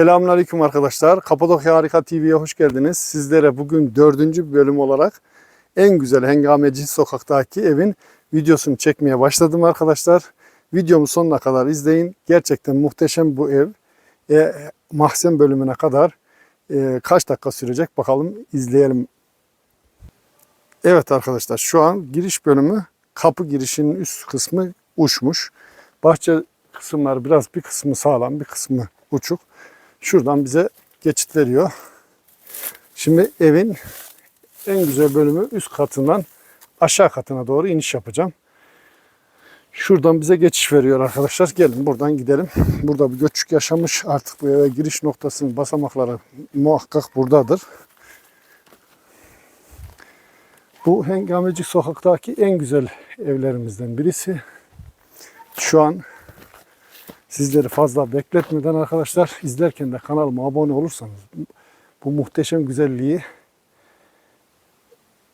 Selamünaleyküm arkadaşlar. Kapadokya Harika TV'ye hoş geldiniz. Sizlere bugün dördüncü bölüm olarak en güzel Hengameci sokaktaki evin videosunu çekmeye başladım arkadaşlar. Videomu sonuna kadar izleyin. Gerçekten muhteşem bu ev. E, mahzen bölümüne kadar e, kaç dakika sürecek bakalım izleyelim. Evet arkadaşlar şu an giriş bölümü kapı girişinin üst kısmı uçmuş. Bahçe kısımları biraz bir kısmı sağlam bir kısmı uçuk. Şuradan bize geçit veriyor. Şimdi evin en güzel bölümü üst katından aşağı katına doğru iniş yapacağım. Şuradan bize geçiş veriyor arkadaşlar. Gelin buradan gidelim. Burada bir göçük yaşamış. Artık bu eve giriş noktasının basamakları muhakkak buradadır. Bu Hengamecik sokaktaki en güzel evlerimizden birisi. Şu an Sizleri fazla bekletmeden arkadaşlar izlerken de kanalıma abone olursanız bu muhteşem güzelliği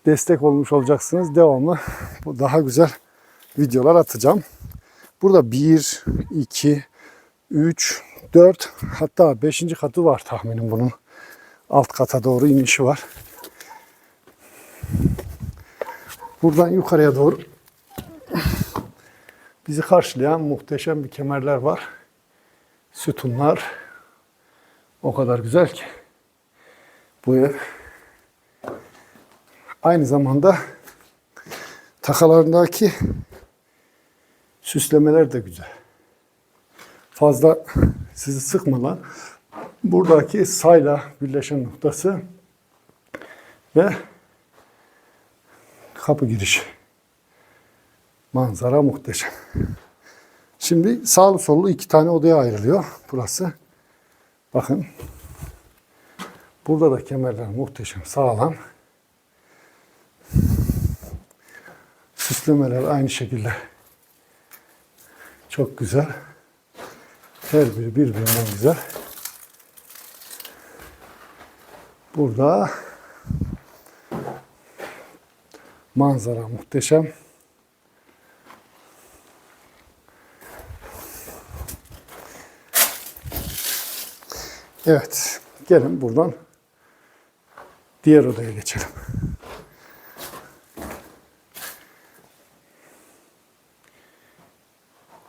destek olmuş olacaksınız. Devamlı daha güzel videolar atacağım. Burada 1, 2, 3, 4 hatta 5. katı var tahminim bunun. Alt kata doğru inişi var. Buradan yukarıya doğru bizi karşılayan muhteşem bir kemerler var. Sütunlar o kadar güzel ki bu ev aynı zamanda takalarındaki süslemeler de güzel. Fazla sizi sıkmadan buradaki sayla birleşen noktası ve kapı girişi. Manzara muhteşem. Şimdi sağlı sollu iki tane odaya ayrılıyor burası. Bakın. Burada da kemerler muhteşem, sağlam. Süslemeler aynı şekilde. Çok güzel. Her biri birbirinden güzel. Burada manzara muhteşem. Evet. Gelin buradan diğer odaya geçelim.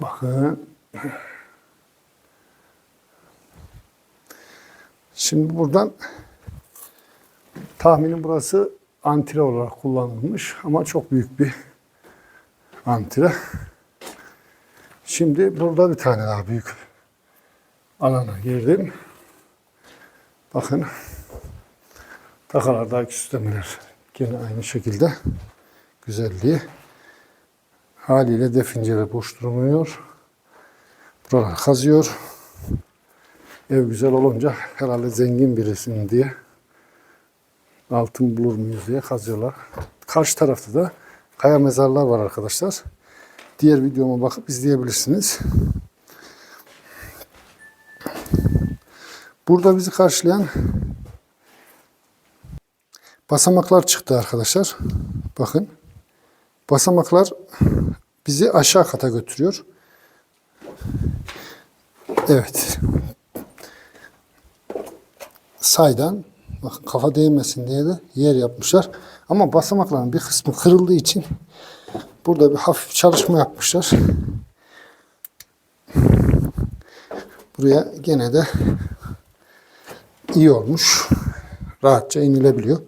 Bakın. Şimdi buradan tahminim burası antre olarak kullanılmış ama çok büyük bir antre. Şimdi burada bir tane daha büyük alana girdim. Bakın takalardaki süslemeler gene aynı şekilde güzelliği. Haliyle definceler boş durmuyor. Buralar kazıyor. Ev güzel olunca herhalde zengin birisinin diye altın bulur muyuz diye kazıyorlar. Karşı tarafta da kaya mezarlar var arkadaşlar. Diğer videoma bakıp izleyebilirsiniz. Burada bizi karşılayan basamaklar çıktı arkadaşlar. Bakın. Basamaklar bizi aşağı kata götürüyor. Evet. Saydan bakın kafa değmesin diye de yer yapmışlar. Ama basamakların bir kısmı kırıldığı için burada bir hafif çalışma yapmışlar. Buraya gene de iyi olmuş. Rahatça inilebiliyor.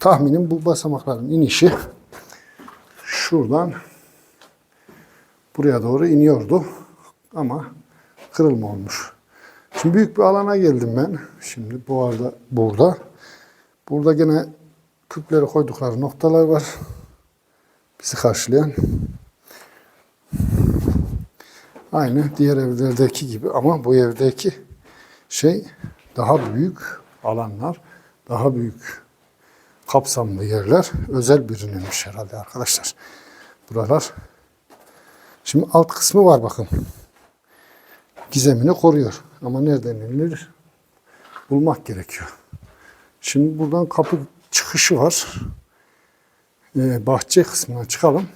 Tahminim bu basamakların inişi şuradan buraya doğru iniyordu. Ama kırılma olmuş. Şimdi büyük bir alana geldim ben. Şimdi bu arada burada. Burada gene küpleri koydukları noktalar var. Bizi karşılayan. Aynı diğer evlerdeki gibi ama bu evdeki şey daha büyük alanlar, daha büyük kapsamlı yerler özel bürünülmüş herhalde arkadaşlar. Buralar. Şimdi alt kısmı var bakın. Gizemini koruyor. Ama nereden inilir? Bulmak gerekiyor. Şimdi buradan kapı çıkışı var. Ee, bahçe kısmına çıkalım.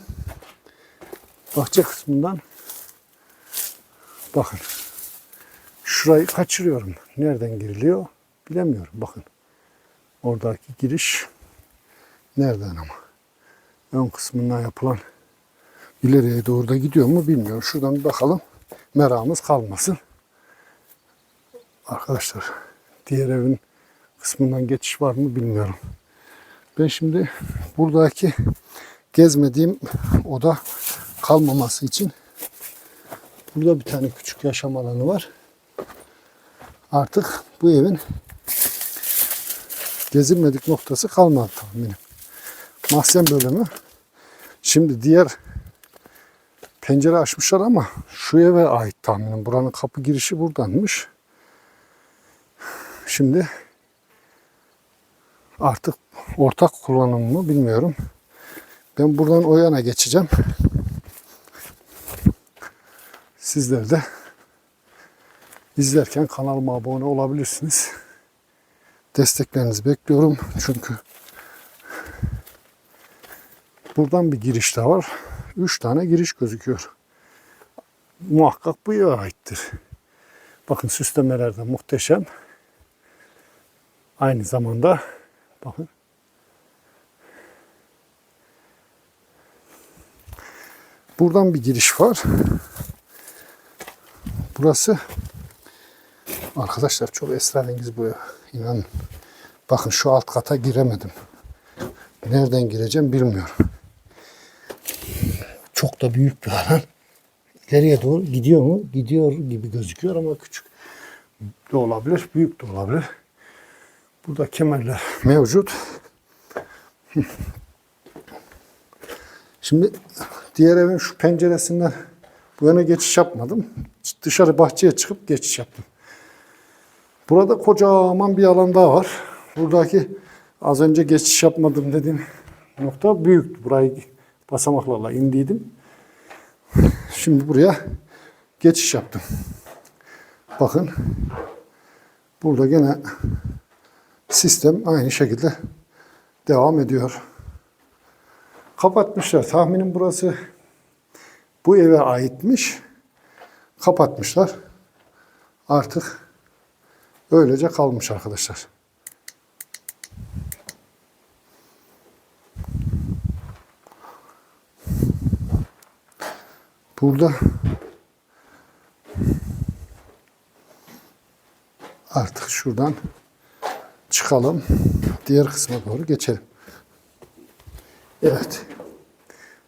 Bahçe kısmından bakın. Şurayı kaçırıyorum. Nereden giriliyor bilemiyorum. Bakın. Oradaki giriş nereden ama. Ön kısmından yapılan ileriye doğru da gidiyor mu bilmiyorum. Şuradan bakalım. Meramız kalmasın. Arkadaşlar diğer evin kısmından geçiş var mı bilmiyorum. Ben şimdi buradaki gezmediğim oda kalmaması için burada bir tane küçük yaşam alanı var. Artık bu evin gezilmedik noktası kalmadı tahminim. Mahzen bölümü. Şimdi diğer pencere açmışlar ama şu eve ait tahminim. Buranın kapı girişi buradanmış. Şimdi artık ortak kullanım mı bilmiyorum. Ben buradan o yana geçeceğim. Sizler de izlerken kanalıma abone olabilirsiniz. Desteklerinizi bekliyorum. Çünkü buradan bir giriş daha var. Üç tane giriş gözüküyor. Muhakkak bu eve aittir. Bakın süslemeler de muhteşem. Aynı zamanda bakın Buradan bir giriş var. Burası arkadaşlar çok esrarengiz bu ev. İnanın. Bakın şu alt kata giremedim. Nereden gireceğim bilmiyorum. Çok da büyük bir alan. İleriye doğru gidiyor mu? Gidiyor gibi gözüküyor ama küçük de olabilir, büyük de olabilir. Burada kemerler mevcut. Şimdi diğer evin şu penceresinden bu yana geçiş yapmadım. Dışarı bahçeye çıkıp geçiş yaptım. Burada kocaman bir alan daha var. Buradaki az önce geçiş yapmadım dediğim nokta büyüktü. Burayı basamaklarla indiydim. Şimdi buraya geçiş yaptım. Bakın burada gene sistem aynı şekilde devam ediyor. Kapatmışlar. Tahminim burası bu eve aitmiş. Kapatmışlar. Artık öylece kalmış arkadaşlar. Burada artık şuradan çıkalım. Diğer kısma doğru geçelim. Evet.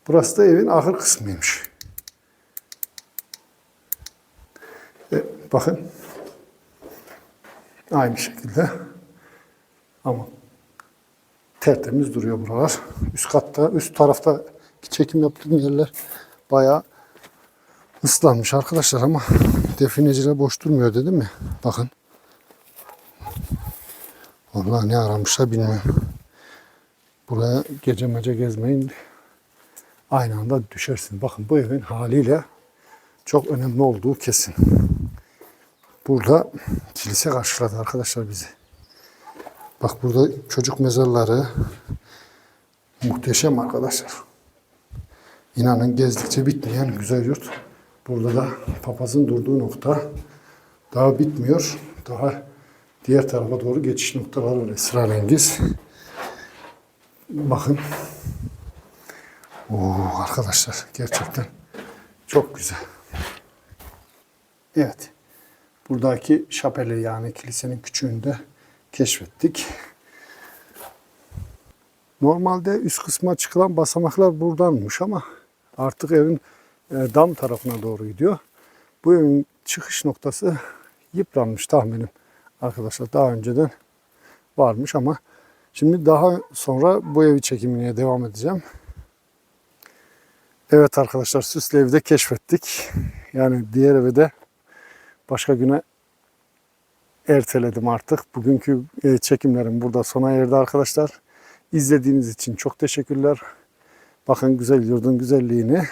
Burası da evin ahır kısmıymış. E, bakın. Aynı şekilde. Ama tertemiz duruyor buralar. Üst katta, üst tarafta çekim yaptığım yerler bayağı ıslanmış arkadaşlar ama defineciler boş durmuyor dedim mi? Bakın. Vallahi ne aramışlar bilmiyorum. Buraya gece mece gezmeyin. Aynı anda düşersin. Bakın bu evin haliyle çok önemli olduğu kesin. Burada kilise karşıladı arkadaşlar bizi. Bak burada çocuk mezarları muhteşem arkadaşlar. İnanın gezdikçe bitmeyen güzel yurt. Burada da papazın durduğu nokta daha bitmiyor. Daha diğer tarafa doğru geçiş noktaları var esrarengiz. Bakın. Oo arkadaşlar gerçekten çok güzel. Evet. Buradaki şapeli yani kilisenin küçüğünde keşfettik. Normalde üst kısma çıkılan basamaklar buradanmış ama artık evin e, dam tarafına doğru gidiyor. Bu evin çıkış noktası yıpranmış tahminim arkadaşlar. Daha önceden varmış ama şimdi daha sonra bu evi çekimine devam edeceğim. Evet arkadaşlar süslü evi de keşfettik. Yani diğer evi de başka güne erteledim artık. Bugünkü e, çekimlerim burada sona erdi arkadaşlar. İzlediğiniz için çok teşekkürler. Bakın güzel yurdun güzelliğini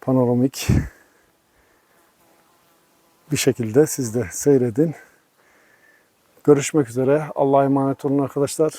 panoramik bir şekilde siz de seyredin. Görüşmek üzere. Allah'a emanet olun arkadaşlar.